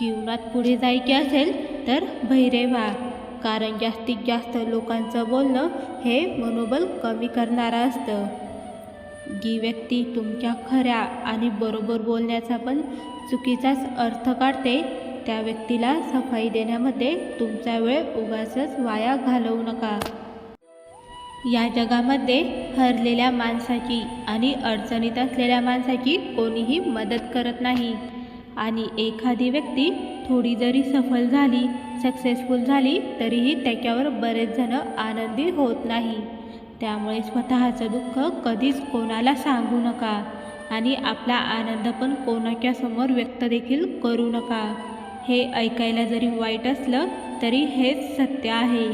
जीवनात पुढे जायचे असेल तर भैरेवा कारण जास्तीत जास्त लोकांचं बोलणं हे मनोबल कमी करणारं असतं. जी व्यक्ती तुमच्या खऱ्या आणि बरोबर बोलण्याचा पण चुकीचाच अर्थ काढते त्या व्यक्तीला सफाई देण्यामध्ये तुमचा वेळ उगाचच वाया घालवू नका. या जगामध्ये हरलेल्या माणसाची आणि अडचणीत असलेल्या माणसाची कोणीही मदत करत नाही. आणि एखादी व्यक्ती थोडी जरी सफल झाली सक्सेसफुल झाली तरीही त्याच्यावर बरेच जण आनंदी होत नाही. त्यामुळे स्वतःचं दुःख कधीच कोणाला सांगू नका आणि आपला आनंद पण कोणाच्या समोर व्यक्त देखील करू नका. हे ऐकायला जरी वाईट असलं तरी हेच सत्य आहे.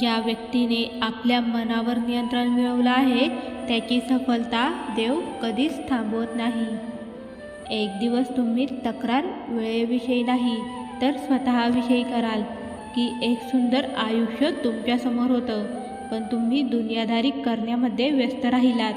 ज्या व्यक्तीने आपल्या मनावर नियंत्रण मिळवलं आहे त्याची सफलता देव कधीच थांबवत नाही. एक दिवस तुम्ही तक्रार वेळेविषयी नाही तर स्वतःविषयी कराल की एक सुंदर आयुष्य तुमच्यासमोर होतं. पण तुम्ही दुनियादारी करण्यामध्ये व्यस्त राहिलात.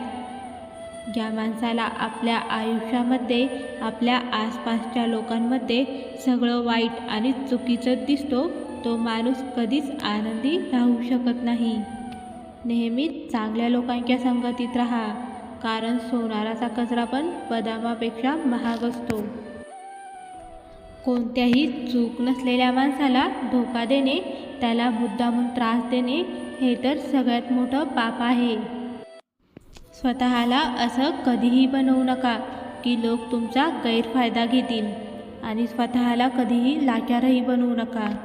ज्या माणसाला आपल्या आयुष्यामध्ये आपल्या आसपासच्या लोकांमध्ये सगळं वाईट आणि चुकीचं दिसतो तो माणूस कधीच आनंदी राहू शकत नाही. नेहमी चांगल्या लोकांच्या संगतीत राहा. कारण सोनाराचा कचरा पण बदामापेक्षा महाग असतो. कोणत्याही चूक नसलेल्या माणसाला धोका देणे त्याला मुद्दामून त्रास देणे हे तर सगळ्यात मोठं पाप आहे. स्वतःला असं कधीही बनवू नका की लोक तुमचा गैरफायदा घेतील. आणि स्वतःला कधीही लाचारही बनवू नका.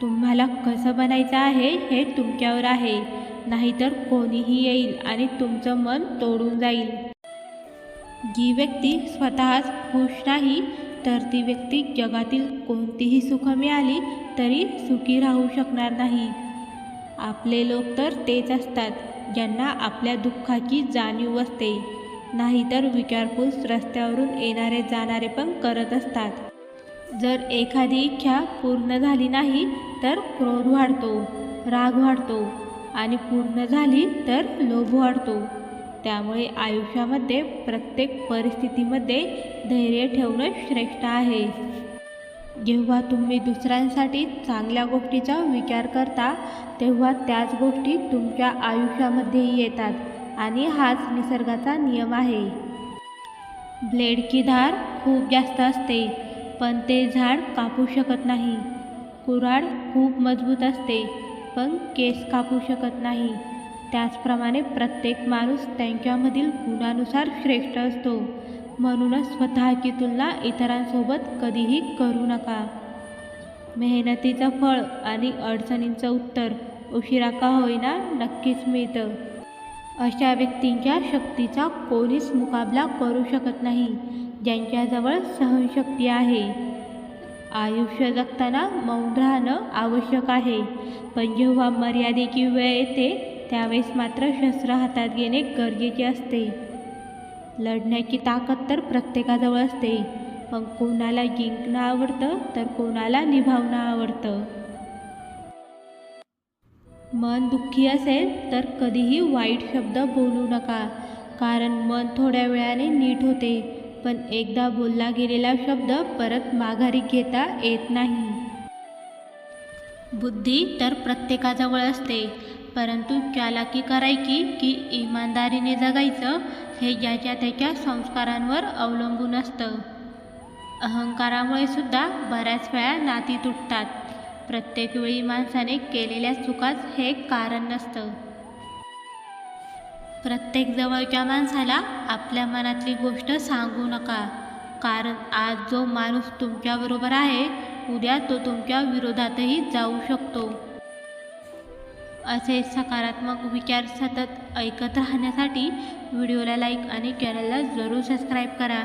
तुम्हाला कसं बनायचं आहे हे तुमच्यावर आहे. नाहीतर कोणीही येईल आणि तुमचं मन तोडून जाईल. जी व्यक्ती स्वतःच खुश नाही तर ती व्यक्ती जगातील कोणतीही सुख मिळाली तरी सुखी राहू शकणार नाही. आपले लोक तर तेच असतात ज्यांना आपल्या दुःखाची जाणीव असते. नाहीतर विचारपूस रस्त्यावरून येणारे जाणारे पण करत असतात. जर एखादी इच्छा पूर्ण झाली नाही तर क्रोध वाढतो राग वाढतो. आणि पूर्ण झाली तर लोभ वाढतो. त्यामुळे आयुष्यामध्ये प्रत्येक परिस्थितीमध्ये धैर्य ठेवणं श्रेष्ठ आहे. जेव्हा तुम्ही दुसऱ्यांसाठी चांगल्या गोष्टीचा विचार करता तेव्हा त्याच गोष्टी तुमच्या आयुष्यामध्येही येतात आणि हाच निसर्गाचा नियम आहे. ब्लेडची धार खूप जास्त असते पण ते झाड कापू शकत नाही. कुऱ्हाड खूप मजबूत असते. पण केस कापू शकत नाही. त्याचप्रमाणे प्रत्येक माणूस त्यांच्यामधील गुणानुसार श्रेष्ठ असतो. म्हणूनच स्वतःची तुलना इतरांसोबत कधीही करू नका. मेहनतीचं फळ आणि अडचणींचं उत्तर उशिरा का होईना नक्कीच मिळतं. अशा व्यक्तींच्या शक्तीचा कोणीच मुकाबला करू शकत नाही ज्यांच्याजवळ सहनशक्ती आहे. आयुष्य जगताना मौन राहणं आवश्यक आहे. पण जेव्हा मर्यादेची वेळ येते त्यावेळेस मात्र शस्त्र हातात घेणे गरजेचे असते. लढण्याची ताकद तर प्रत्येकाजवळ असते. पण कोणाला जिंकणं आवडतं तर कोणाला निभावणं आवडतं. मन दुःखी असेल तर कधीही वाईट शब्द बोलू नका. कारण मन थोड्या वेळाने नीट होते. पण एकदा बोलला गेलेला शब्द परत माघारी घेता येत नाही. बुद्धी तर प्रत्येकाजवळ असते परंतु चालाकी करायची की इमानदारीने जगायचं हे ज्याच्या त्याच्या संस्कारांवर अवलंबून असतं. अहंकारामुळे सुद्धा बऱ्याच वेळा नाती तुटतात. प्रत्येक वेळी माणसाने केलेल्या चुकाच हे कारण नसतं. प्रत्येक जवळच्या माणसाला आपल्या मनातली गोष्ट सांगू नका. कारण आज जो माणूस तुमच्याबरोबर आहे उद्या तो तुमच्या विरोधातही जाऊ शकतो. असे सकारात्मक विचार सतत ऐकत राहण्यासाठी व्हिडिओला लाईक आणि चॅनलला जरूर सबस्क्राईब करा.